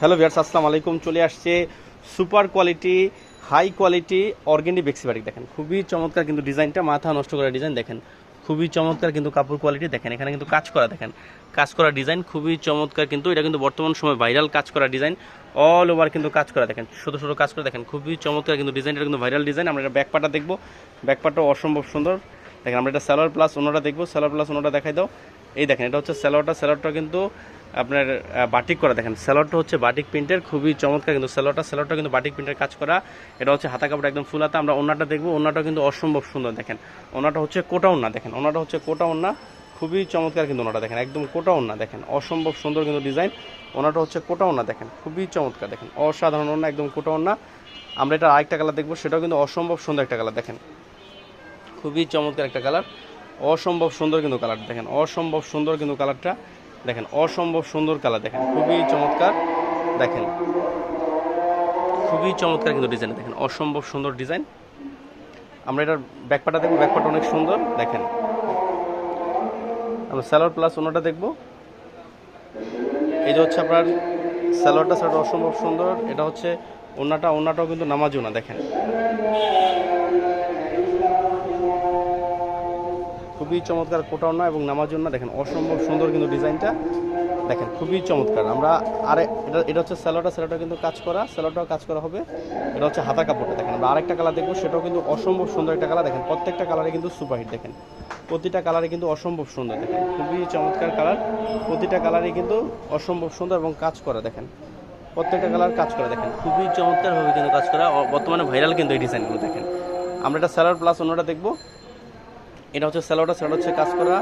Hello viewers আসসালামু আলাইকুম। চলে আসছে super quality, high quality organic বেক্সিবাটিক দেখেন। খুবই চমৎকার কিন্তু ডিজাইনটা, মাথা নষ্ট করা ডিজাইন দেখেন। খুবই চমৎকার কিন্তু কাপড় কোয়ালিটি দেখেন, এখানে কিন্তু কাজ করা দেখেন। কাজ করা ডিজাইন খুবই চমৎকার কিন্তু, এটা কিন্তু বর্তমান সময় ভাইরাল কাজ করা ডিজাইন। অল ওভার কিন্তু কাজ করা দেখেন, ছোট ছোট কাজ করে দেখেন, খুবই চমৎকার কিন্তু ডিজাইন, এটা কিন্তু ভাইরাল ডিজাইন। আমরা এটা ব্যাকপাটা দেখব। ব্যাকপাটাও অসম্ভব সুন্দর। দেখেন আমরা এটা স্যালোয়ার প্লাস অন্যটা দেখব। স্যালোয়ার প্লাস অন্যটা দেখাই দাও। এই দেখেন, এটা হচ্ছে স্যালোয়ারটা স্যালোয়ারটা কিন্তু আপনার বাটিক করা দেখেন। স্যালোয়ারটা হচ্ছে বাটিক প্রিন্টের, খুবই চমৎকার কিন্তু স্যালোয়ারটা স্যালোয়ারটা কিন্তু বাটিক প্রিন্টের কাজ করা। এটা হচ্ছে হাতা কাপড় একদম ফুল হাতা। আমরা ওনাটা দেখব। ওনাটা কিন্তু অসম্ভব সুন্দর দেখেন। ওনাটা হচ্ছে কোটা ওনা দেখেন। ওনাটা হচ্ছে কোটা ওনা খুবই চমৎকার কিন্তু ওনাটা দেখেন। একদম কোটা ওনা দেখেন। অসম্ভব সুন্দর কিন্তু ডিজাইন। ওনাটা হচ্ছে কোটা ওনা দেখেন। খুবই চমৎকার দেখেন। অসাধারণ ওনা একদম কোটা ওনা আমরা এটা আরেকটা কালার দেখব। সেটাও কিন্তু অসম্ভব সুন্দর একটা কালার দেখেন। খুবই চমৎকার একটা কালার। অসম্ভব সুন্দর কিন্তু কালার দেখেন। অসম্ভব সুন্দর কিন্তু কালারটা। দেখেন, অসম্ভব সুন্দর কালার, দেখেন, খুবই চমৎকার। দেখেন, খুবই চমৎকার কিন্তু ডিজাইন, দেখেন, অসম্ভব সুন্দর ডিজাইন। আমরা এটার ব্যাকপাটা দেখব, ব্যাকপাটা অনেক সুন্দর, দেখেন। আমরা স্যালোয়ার প্লাস ওনাটা দেখব। এই যে হচ্ছে আপনার স্যালোয়ারটা স্যালোয়ারটা অসম্ভব সুন্দর। এটা হচ্ছে ওনাটা, ওনাটাও কিন্তু নামাজও না দেখেন। খুবই চমৎকার কোটাও না এবং নামার জন্য দেখেন অসম্ভব সুন্দর কিন্তু ডিজাইনটা। দেখেন খুবই চমৎকার। আমরা আরে এটা এটা হচ্ছে স্যালোটা স্যালোটা কিন্তু কাজ করা স্যালোটাও কাজ করা হবে। এটা হচ্ছে হাতা কাপড়টা। দেখেন আমরা আরেকটা কালার দেখব, সেটাও কিন্তু অসম্ভব সুন্দর একটা কালার দেখেন প্রত্যেকটা কালারে কিন্তু সুপারহিট দেখেন প্রতিটা কালারে কিন্তু অসম্ভব সুন্দর। দেখেন খুবই চমৎকার কালার প্রতিটা কালারে কিন্তু অসম্ভব সুন্দর এবং কাজ করা। দেখেন প্রত্যেকটা কালার কাজ করা। দেখেন খুবই চমৎকারভাবে কিন্তু কাজ করা। বর্তমানে ভাইরাল কিন্তু এই ডিজাইনগুলো দেখেন আমরা এটা স্যালোয়ার প্লাস অন্যটা দেখব। এটা হচ্ছে স্যালোটা স্যালোটা হচ্ছে কাজ করা।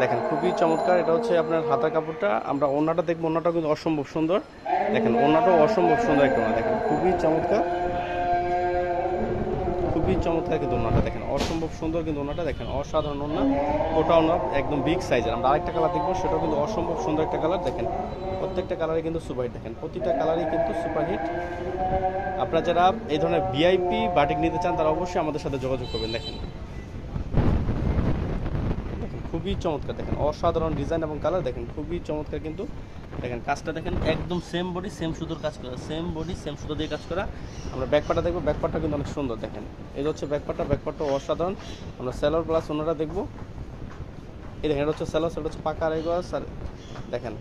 দেখেন, খুবই চমৎকার। এটা হচ্ছে আপনার হাতা কাপড়টা। আমরা ওনাটা দেখব। ওনাটাও কিন্তু অসম্ভব সুন্দর। দেখেন ওনাটাও অসম্ভব সুন্দর একটা ওনা দেখেন, খুবই চমৎকার। খুবই চমৎকার কিন্তু ওনাটা দেখেন, অসম্ভব সুন্দর কিন্তু ওনাটা দেখেন, অসাধারণ ওনা ওটা ওনা একদম বিগ সাইজের আমরা আরেকটা কালার দেখব। সেটাও কিন্তু অসম্ভব সুন্দর একটা কালার দেখেন, প্রত্যেকটা কালারে কিন্তু সুপারহিট দেখেন, প্রতিটা কালারই কিন্তু সুপারহিট আপনারা যারা এই ধরনের ভিআইপি বাটিক নিতে চান, তারা অবশ্যই আমাদের সাথে যোগাযোগ করবেন। দেখেন। খুবই চমৎকার দেখেন। অসাধারণ ডিজাইন এবং কালার দেখেন, খুবই চমৎকার কিন্তু দেখেন, কাজটা দেখেন একদম সেম বডি সেম সুতোর কাজ করা সেম বডি সেম সুতো দিয়ে কাজ করা। আমরা ব্যাকপাটা দেখব ব্যাকপাটটা কিন্তু অনেক সুন্দর দেখেন। যে হচ্ছে ব্যাকপাটটা ব্যাকপাটটা অসাধারণ। আমরা স্যালোর প্লাস ওনারা দেখব। এই দেখেন, এটা হচ্ছে স্যালোর সেটা হচ্ছে পাকা রেগস আর দেখেন।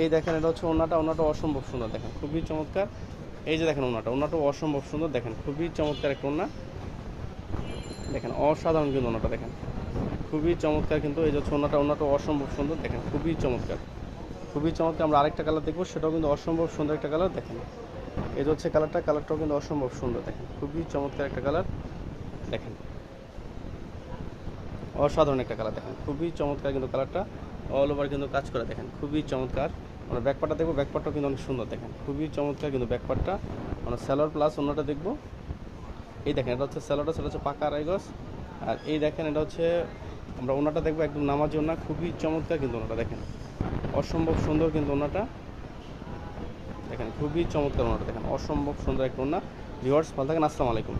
এই দেখেন, এটা হচ্ছে ওনাটা ওনাটা অসম্ভব সুন্দর দেখেন, খুবই চমৎকার। এই যে দেখেন ওনাটা ওনাটাও অসম্ভব সুন্দর দেখেন, খুবই চমৎকার একটা ওনা। দেখেন, অসাধারণ কিন্তু ওনাটা দেখেন। খুবই চমৎকার কিন্তু এই যে ছোনাটা, ওনাটা অসম্ভব সুন্দর, দেখেন, খুবই চমৎকার। খুবই চমৎকার, আমরা আরেকটা কালার দেখব, সেটাও কিন্তু অসম্ভব সুন্দর একটা কালার দেখেন। এই যে হচ্ছে কালারটা কালারটাও কিন্তু অসম্ভব সুন্দর, দেখেন, খুবই চমৎকার একটা কালার দেখেন। অসাধারণ একটা কালার দেখেন, খুবই চমৎকার কিন্তু কালারটা অল ওভার কিন্তু কাজ করে, দেখেন, খুবই চমৎকার। আমরা ব্যাকপাটটা দেখব ব্যাকপাটটাও কিন্তু অনেক সুন্দর, দেখেন, খুবই চমৎকার কিন্তু ব্যাকপাটটা আমরা স্যালোয়ার প্লাস অন্যটা দেখব। এই দেখেন, এটা হচ্ছে স্যালোটা সেটা হচ্ছে পাকা রাইগস। আর এই দেখেন, এটা হচ্ছে আমরা ওনাটা দেখব, একদম নামার জন্য খুবই চমৎকার কিন্তু ওনাটা, দেখেন। অসম্ভব সুন্দর কিন্তু ওনাটা। দেখেন, খুবই চমৎকার ওনাটা, দেখেন, অসম্ভব সুন্দর একটা ওনা। রিওয়ার্স ভালো থাকেন, আসসালামু আলাইকুম।